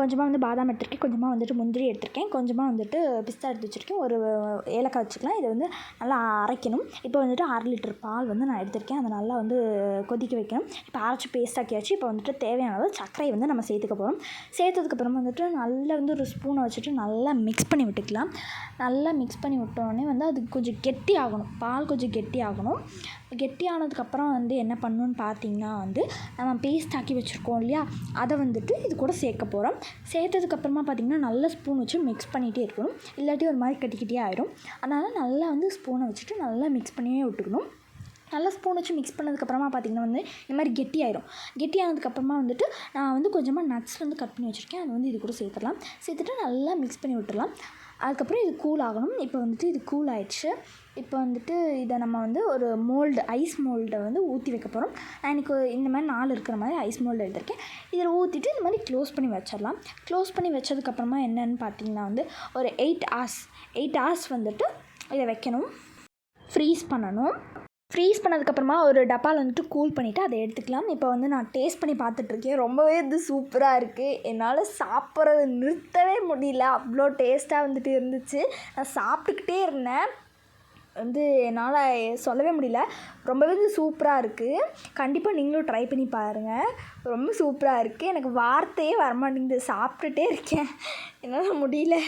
கொஞ்சமாக வந்து பாதாம் எடுத்திருக்கேன் கொஞ்சமாக வந்துட்டு முந்திரி எடுத்திருக்கேன் கொஞ்சமாக வந்துட்டு பிஸ்தா எடுத்து வச்சுருக்கேன். ஒரு ஏலக்காய் வச்சுக்கலாம். இதை வந்து நல்லா அரைக்கணும். இப்போ வந்துட்டு அரை லிட்டர் பால் வந்து நான் எடுத்திருக்கேன். அதை நல்லா வந்து கொதிக்க வைக்கணும். இப்போ அரைச்சி பேஸ்டாக்கியாச்சு இப்போ வந்துட்டு தேவையான அளவு சர்க்கரையை வந்து நம்ம சேர்த்துக்க போகிறோம் சேர்த்ததுக்கப்புறமா வந்துட்டு நல்லா வந்து ஒரு ஸ்பூனை வச்சுட்டு நல்லா மிக்ஸ் பண்ணி விட்டுக்கலாம். நல்லா மிக்ஸ் பண்ணி விட்டோடனே வந்து அது கொஞ்சம் கெட்டி ஆகணும். பால் கொஞ்சம் கெட்டி ஆகணும். கெட்டி ஆனதுக்கப்புறம் வந்து என்ன பண்ணணும்னு பார்த்தீங்கன்னா வந்து நம்ம பேஸ்ட் ஆக்கி வச்சுருக்கோம் இல்லையா? அதை வந்துட்டு இது கூட சேர்க்க போகிறோம் சேர்த்ததுக்கப்புறமா பார்த்திங்கன்னா நல்லா ஸ்பூன் வச்சு மிக்ஸ் பண்ணிகிட்டே இருக்கணும். இல்லாட்டி ஒரு மாதிரி கட்டிக்கிட்டே ஆயிரும். அதனால் நல்லா வந்து ஸ்பூனை வச்சுட்டு நல்லா மிக்ஸ் பண்ணியே விட்டுக்கணும். நல்லா ஸ்பூன் வச்சு மிக்ஸ் பண்ணதுக்கப்புறமா பார்த்திங்கன்னா வந்து இந்த மாதிரி கெட்டி ஆயிரும். கெட்டி ஆனதுக்கப்புறமா வந்துட்டு நான் வந்து கொஞ்சமாக நட்ஸ் வந்து கட் பண்ணி வச்சுருக்கேன். அது வந்து இது கூட சேர்த்துடலாம். சேர்த்துட்டு நல்லா மிக்ஸ் பண்ணி விட்டுடலாம். அதுக்கப்புறம் இது கூல் ஆகணும். இப்போ வந்துட்டு இது கூல் ஆயிடுச்சு. இப்போ வந்துட்டு இதை நம்ம வந்து ஒரு மோல்டு ஐஸ் மோல்டை வந்து ஊற்றி வைக்க போகிறோம் நான் எனக்கு இந்த மாதிரி நாலு இருக்கிற மாதிரி ஐஸ் மோல்டு எடுத்திருக்கேன். இதில் ஊற்றிட்டு இந்த மாதிரி க்ளோஸ் பண்ணி வச்சிடலாம். க்ளோஸ் பண்ணி வச்சதுக்கப்புறமா என்னென்னு பார்த்தீங்கன்னா வந்து ஒரு எயிட் ஹார்ஸ் எயிட் ஹார்ஸ் வந்துட்டு இதை வைக்கணும். ஃப்ரீஸ் பண்ணணும். ஃப்ரீஸ் பண்ணதுக்கப்புறமா ஒரு டப்பாவில் வந்துட்டு கூல் பண்ணிவிட்டு அதை எடுத்துக்கலாம். இப்போ வந்து நான் டேஸ்ட் பண்ணி பார்த்துட்ருக்கேன் ரொம்பவே இது சூப்பராக இருக்குது என்னால் சாப்பிட்றது நிறுத்தவே முடியல. அவ்வளோ டேஸ்ட்டாக வந்துட்டு இருந்துச்சு. நான் சாப்பிட்டுக்கிட்டே இருந்தேன். வந்து என்னால் சொல்லவே முடியல. ரொம்பவே இது சூப்பராக இருக்குது கண்டிப்பாக நீங்களும் ட்ரை பண்ணி பாருங்கள் ரொம்ப சூப்பராக இருக்குது எனக்கு வார்த்தையே வரமாட்டேங்குது. சாப்பிட்டுட்டே இருக்கேன். என்னால் முடியல.